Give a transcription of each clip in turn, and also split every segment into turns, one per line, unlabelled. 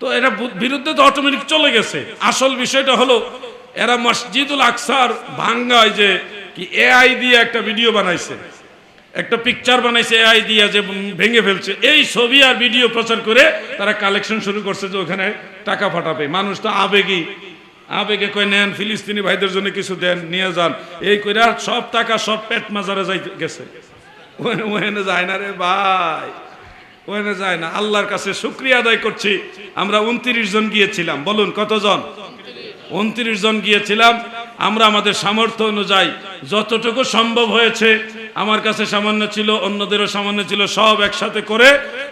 তো এরা বিরুদ্ধে তো অটোমেটিক চলে গেছে। আসল বিষয়টা হলো, এরা মসজিদুল আকসার ভাঙ্গায় যে কি এআই দিয়ে একটা ভিডিও বানাইছে। একটা পিকচার বানাইছে এআই দিয়ে যে ভেঙে ফেলছে। এই ছবি আর ভিডিও প্রচার করে তারা কালেকশন শুরু করছে যে ওখানে টাকা ফাটাবে মানুষ তো আবেগী। আবেগে কই নেন, ফিলিস্তিনি ভাইদের জন্য কিছু দেন, নিয়ে যান। এই কইরা সব টাকা সব পেট মাজারে যাই গেছে। ওখানে যায় না রে ভাই। ওখানে যায় না। আল্লাহর কাছে শুক্রিয়া আদায় করছি। আমরা উনত্রিশ জন গিয়েছিলাম। বলুন, কতজন? উনত্রিশ জন গিয়েছিলাম। আমরা আমাদের সামর্থ্য অনুযায়ী যতটুকু সম্ভব হয়েছে, আমার কাছে সামান্য ছিল, অন্যদেরও সামান্য ছিল, সব একসাথে করে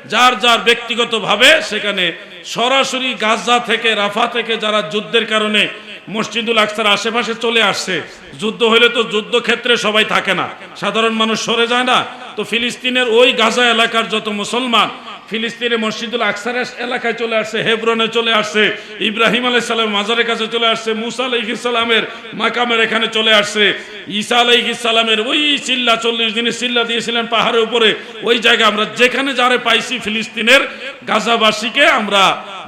যার যার ব্যক্তিগতভাবে সেখানে সরাসরি গাজা থেকে রাফা থেকে যারা যুদ্ধের কারণে মসজিদুল আকসার আশেপাশে চলে আসছে। যুদ্ধ হলে তো যুদ্ধক্ষেত্রে সবাই থাকে না। সাধারণ মানুষ সরে যায় না। তো ফিলিস্তিনের ওই গাজা এলাকার যত মুসলমান ফিলিস্তিনে মসজিদুল আকসার এলাকায় চলে আসছে, হেব্রনে চলে আসছে, ইব্রাহিম আলাই সালাম মাজারের কাছে চলে আসছে, মুসা আলাইহিস সালামের মাকামের এখানে চলে আসছে। ঈসা আলাইহিস সালামের ওই চিল্লা, চল্লিশ দিনের চিল্লা দিয়েছিলেন পাহাড়ের উপরে। ওই জায়গায় আমরা যেখানে যারে পাইছি ফিলিস্তিনের গাজাবাসীকে আমরা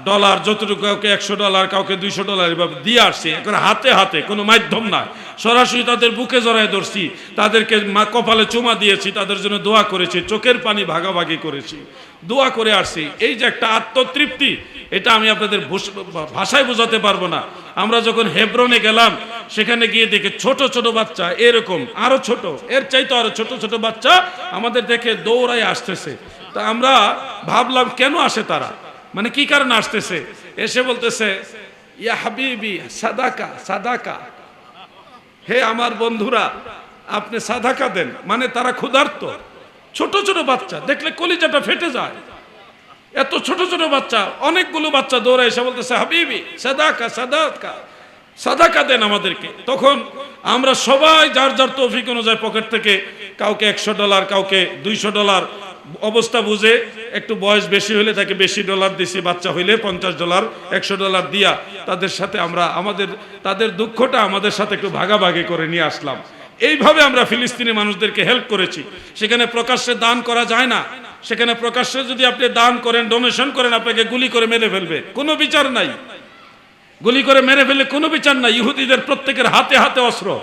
ডলার যতটুকু, কাউকে একশো ডলার, কাউকে দুইশো ডলার এভাবে দিয়ে আসছি। এখন হাতে হাতে, কোনো মাধ্যম না সরাসরি তাদের বুকে জড়ায় ধরছি, তাদেরকে মা কপালে চুমা দিয়েছি, তাদের জন্য দোয়া করেছি, চোখের পানি ভাগাভাগি করেছি। দোয়া করে আসছি। এই যে একটা আত্মতৃপ্তি, এটা আমি আপনাদের ভাষায় বোঝাতে পারব না। আমরা যখন হেব্রনে গেলাম, সেখানে গিয়ে দেখে ছোট ছোট বাচ্চা, এরকম, আরও ছোট, এর চাইতো আরও ছোট ছোট বাচ্চা আমাদের দেখে দৌড়ায় আসতেছে। তা আমরা ভাবলাম, কেন আসে তারা? মানে কি কারণে আসতেছে? এসে বলতেছে, ইয়া হাবিবি, সাদাকা সাদাকা। হে আমার বন্ধুরা, আপনি সাদাকা দেন মানে তারা ক্ষুধার্ত। ছোট ছোট বাচ্চা, দেখলে কলিজাটা ফেটে যায়। এত ছোট ছোট বাচ্চা, অনেকগুলো বাচ্চা দৌড়ে এসে বলতেছে, হাবিবি, সাদাকা সাদাকা সাদাকা দেন আমাদেরকে। তখন আমরা সবাই যার যার তৌফিক অনুযায়ী পকেট থেকে কাউকে একশো ডলার, কাউকে দুইশো ডলার অবস্থা বুঝে একটু বয়স বেশি হলে তাকে বেশি ডলার দিছি, বাচ্চা হইলে পঞ্চাশ ডলার, একশো ডলার দিয়া তাদের সাথে আমরা আমাদের, তাদের দুঃখটা আমাদের সাথে একটু ভাগাভাগি করে নিয়ে আসলাম। এইভাবে আমরা ফিলিস্তিনি মানুষদেরকে হেল্প করেছি। সেখানে প্রকাশ্যে দান করা যায় না। সেখানে প্রকাশ্যে যদি আপনি দান করেন ডোনেশন করেন, আপনাকে গুলি করে মেরে ফেলবে। কোনো বিচার নাই। গুলি করে মেরে ফেললে কোনো বিচার নাই। ইহুদিদের প্রত্যেকের হাতে হাতে অস্ত্র।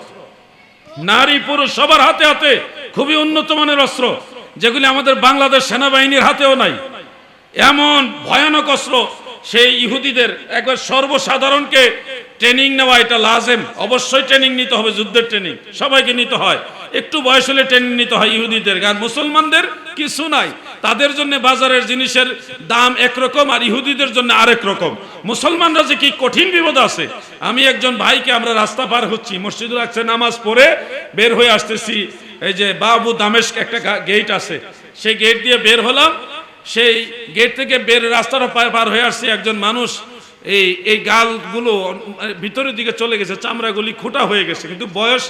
নারী, পুরুষ, সবার হাতে হাতে খুবই উন্নত মানের অস্ত্র। যেগুলি আমাদের বাংলাদেশ সেনাবাহিনীর হাতেও নাই। এমন ভয়ানক অস্ত্র সেই ইহুদিদের একবার সর্বসাধারণকে ট্রেনিং নেওয়া, এটা লাজেম। অবশ্যই ট্রেনিং নিতে হবে, যুদ্ধের ট্রেনিং। সবাইকে নিতে হয়। একটু বয়স হলে ট্রেনিং নিতে হয় ইহুদিদের। আর মুসলমানদের কিছু নাই। তাদের জন্য বাজারের জিনিসের দাম একরকম আর ইহুদিদের জন্য আরেক রকম। মুসলমানরা যে কি কঠিন বিপদ আছে? আমি একজন ভাইকে আমরা রাস্তা পার হচ্ছি, মসজিদুল আকসে নামাজ পড়ে বের হয়ে আসতেছি। এই যে বাবু দামেস্ক একটা গেট আছে। সেই গেট দিয়ে বের হলাম। সেই গেট থেকে বের রাস্তাটা পার হয়ে আসছে একজন মানুষ। এই এই গালগুলো ভিতরের দিকে চলে গেছে, চামড়াগুলি খোটা হয়ে গেছে। কিন্তু বয়স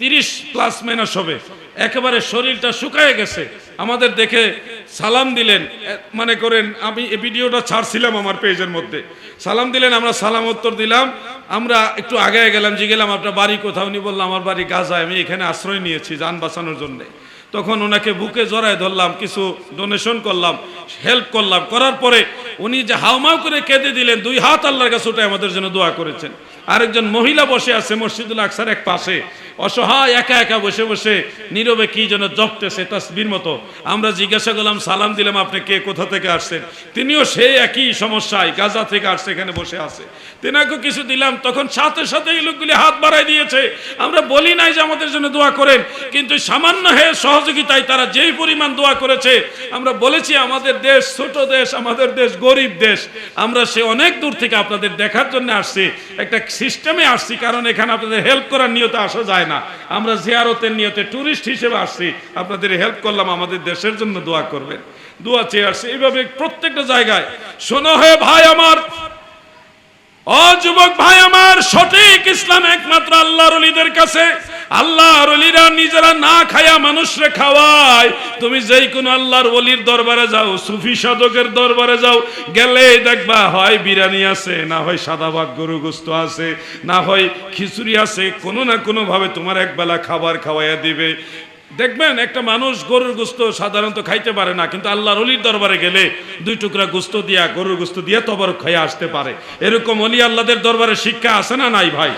তিরিশ প্লাস মাইনাস হবে। একেবারে শরীরটা শুকায় গেছে। আমাদের দেখে সালাম দিলেন। মানে করেন, আমি এই ভিডিওটা ছাড়ছিলাম আমার পেজের মধ্যে। সালাম দিলেন, আমরা সালাম উত্তর দিলাম। আমরা একটু আগে গেলাম, যে গেলাম, আপনার বাড়ি কোথাও? নি বললাম আমার বাড়ি গাজায়, আমি এখানে আশ্রয় নিয়েছি যান বাঁচানোর জন্যে। তখন ওনাকে বুকে জড়ায় ধরলাম, কিছু ডোনেশন করলাম হেল্প করলাম। করার পরে উনি যে হাউমাউ করে কেঁদে দিলেন, দুই হাত আল্লাহর কাছে উঠে আমাদের জন্য দোয়া করেছেন। আরেকজন মহিলা বসে আছে মসজিদুল আকসার এক পাশে। অসহায়, একা একা বসে বসে নীরবে কি যেন জপতেছে তাসবির মতো। আমরা জিজ্ঞাসা করলাম, সালাম দিলাম, আপনি কে? কোথা থেকে আসছেন? তিনিও সেই একই সমস্যায় গাজা থেকে আসছে, এখানে বসে আছে। তেনাকে কিছু দিলাম, তখন সাথে সাথে এই লোকগুলি হাত বাড়াই দিয়েছে। আমরা বলি নাই যে আমাদের জন্য দোয়া করেন, কিন্তু সামান্য হে সহযোগিতায় তারা যেই পরিমাণ দোয়া করেছে, আমরা বলেছি, আমাদের দেশ ছোট দেশ, আমাদের দেশ গরিব দেশ। আমরা সে অনেক দূর থেকে আপনাদের দেখার জন্য আসছি, একটা সিস্টেমে আসছি, কারণ এখানে আপনাদের হেল্প করার নিয়তে আসা যায় না। আমরা জিয়ারতের নিয়তে ট্যুরিস্ট হিসেবে আসছি। আপনাদের হেল্প করলাম, আমাদের দেশের জন্য দোয়া করবেন। দোয়া চেয়ে আসছি। এইভাবে প্রত্যেকটা জায়গায়, শোনো হে ভাই আমার অযুবক ভাই আমার, সঠিক ইসলাম একমাত্র আল্লাহর কাছে। আল্লাহর নিজেরা না খায়া মানুষরে খাওয়ায়, তুমি যেই কোন আল্লাহর অলির দরবারে যাও, সুফি সাধকের দরবারে যাও গেলে দেখবা হয় বিরিয়ানি আছে, না হয় সাদা ভাগ গরু গোস্ত আছে, না হয় খিচুড়ি আছে, কোনো না কোনো ভাবে তোমার একবেলা খাবার খাওয়াইয়া দিবে। দেখবেন, একটা মানুষ গরুর গোস্ত সাধারণত খাইতে পারে না, কিন্তু আল্লাহর অলির দরবারে গেলে দুই টুকরা গোস্ত দিয়া, গরুর গোস্ত দিয়ে তবর খেয়ে আসতে পারে। এরকম অলি আল্লাহদের দরবারে শিক্ষা আছে না নাই ভাই?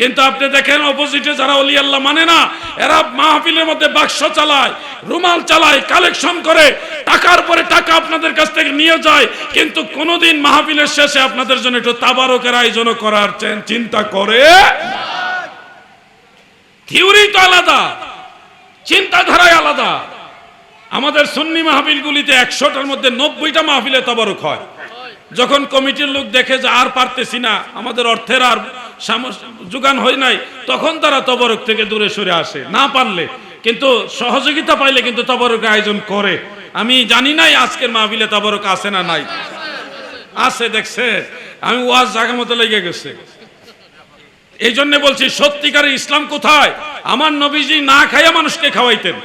কিন্তু আপনি দেখেন অপোজিটে যারা অলি আল্লাহ মানে না, এরা মাহফিলের মধ্যে বাক্স চালায়, রুমাল চালায় কালেকশন করে, টাকার পরে টাকা আপনাদের কাছ থেকে নিয়ে যায়, কিন্তু কোনোদিন মাহফিলের শেষে আপনাদের জন্য একটু তাবারকের আয়োজন করার চিন্তা করে থিওরি তো আলাদা চিন্তাধারায় আলাদা। আমাদের সুন্নি মাহফিলগুলিতে একশোটার মধ্যে নব্বইটা মাহফিলে তবরক হয়। যখন কমিটির লোক দেখে যে আর পারতেছি না, আমাদের অর্থের আর যোগান হয় নাই, তখন তারা তবরক থেকে দূরে সরে আসে। না পারলে, কিন্তু সহযোগিতা পাইলে কিন্তু তবরক আয়োজন করে। আমি জানি নাই আজকের মাহফিলে তবরক আছে না নাই। আছে, দেখছে? আমি ওয়াজ জায়গা মতো লেগে গেছে। এই জন্য বলছি সত্যিকারের ইসলাম কোথায়? আমার নবীজি না খাইয়া মানুষকে খাওয়াইতেন।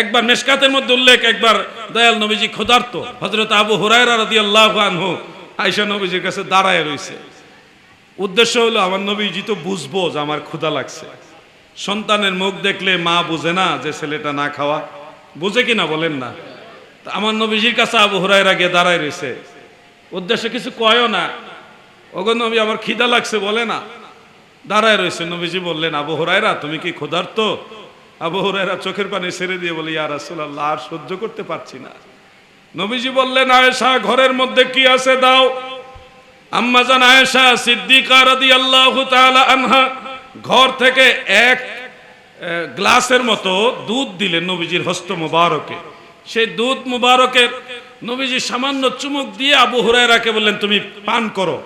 একবার মেশকাতের মধ্যে উল্লেখ, একবার দয়াল নবীজি ক্ষুধার্ত। হজরত আবু হুরায়রা রাদিয়াল্লাহু আনহু আয়েশা নবীজির কাছে দাঁড়ায় রইছে। উদ্দেশ্য হলো, আমার নবীজি তো বুঝব যে আমার ক্ষুধা লাগছে। সন্তানের মুখ দেখলে মা বুঝে না যে ছেলেটা না খাওয়া। বুঝে কিনা বলেন না? তা আমার নবীজির কাছে আবু হুরায়রা গিয়ে দাঁড়ায় রইছে উদ্দেশ্য কিছু কয়ও না। ওগো নবী, আমার খিদা লাগছে বলে না। দাঁড়ায় রয়েছে, নবীজি বললেন, আবু হুরায়রা, তুমি কি ক্ষুধার্ত? আবু হুরায়রা চোখের পানি ছেড়ে দিয়ে বলে, ইয়া রাসূলুল্লাহ, আর সহ্য করতে পারছি না। নবীজি বললেন, আয়েশা, ঘরের মধ্যে কি আছে? দাও। আম্মা জান আয়েশা সিদ্দিকা রাদিয়াল্লাহু তাআলা আনহা ঘর থেকে এক গ্লাসের মতো দুধ দিলেন নবীজির হস্ত মুবারকে। সেই দুধ মুবারকের নবীজি সামান্য চুমুক দিয়ে আবু হুরায়রাকে বললেন, তুমি পান করো।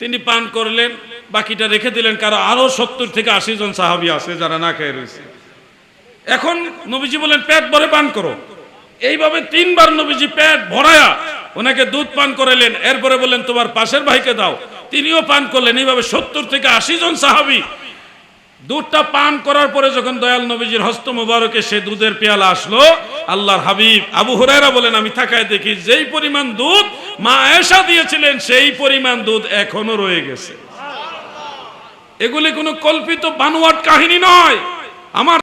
তিনি পান করলেন, বাকিটা রেখে দিলেন, কারও আরও সত্তর থেকে আশি জন সাহাবি আছে যারা না খেয়ে রয়েছে। এখন নবীজি বলেন পেট ভরে পান করো। এইভাবে তিনবার নবীজি পেট ভরায়া ওনাকে দুধ পান করালেন, এরপরে বললেন, তোমার পাশের ভাইকে দাও। তিনিও পান করলেন, এইভাবে সত্তর থেকে আশি জন সাহাবি। দুধটা পান করার পরে যখন দয়াল নবীজির হস্ত মুবারকে সে দুধের পেয়ালা আসলো, আল্লাহর হাবিব আবু হুরায়রা বলেন, আমি থাকায় দেখি যেই পরিমাণ দুধ মা এসা দিয়েছিলেন, সেই পরিমাণ দুধ এখনও রয়ে গেছে। এগুলি কোনো কল্পিত বানোয়াট কাহিনী নয়। আমার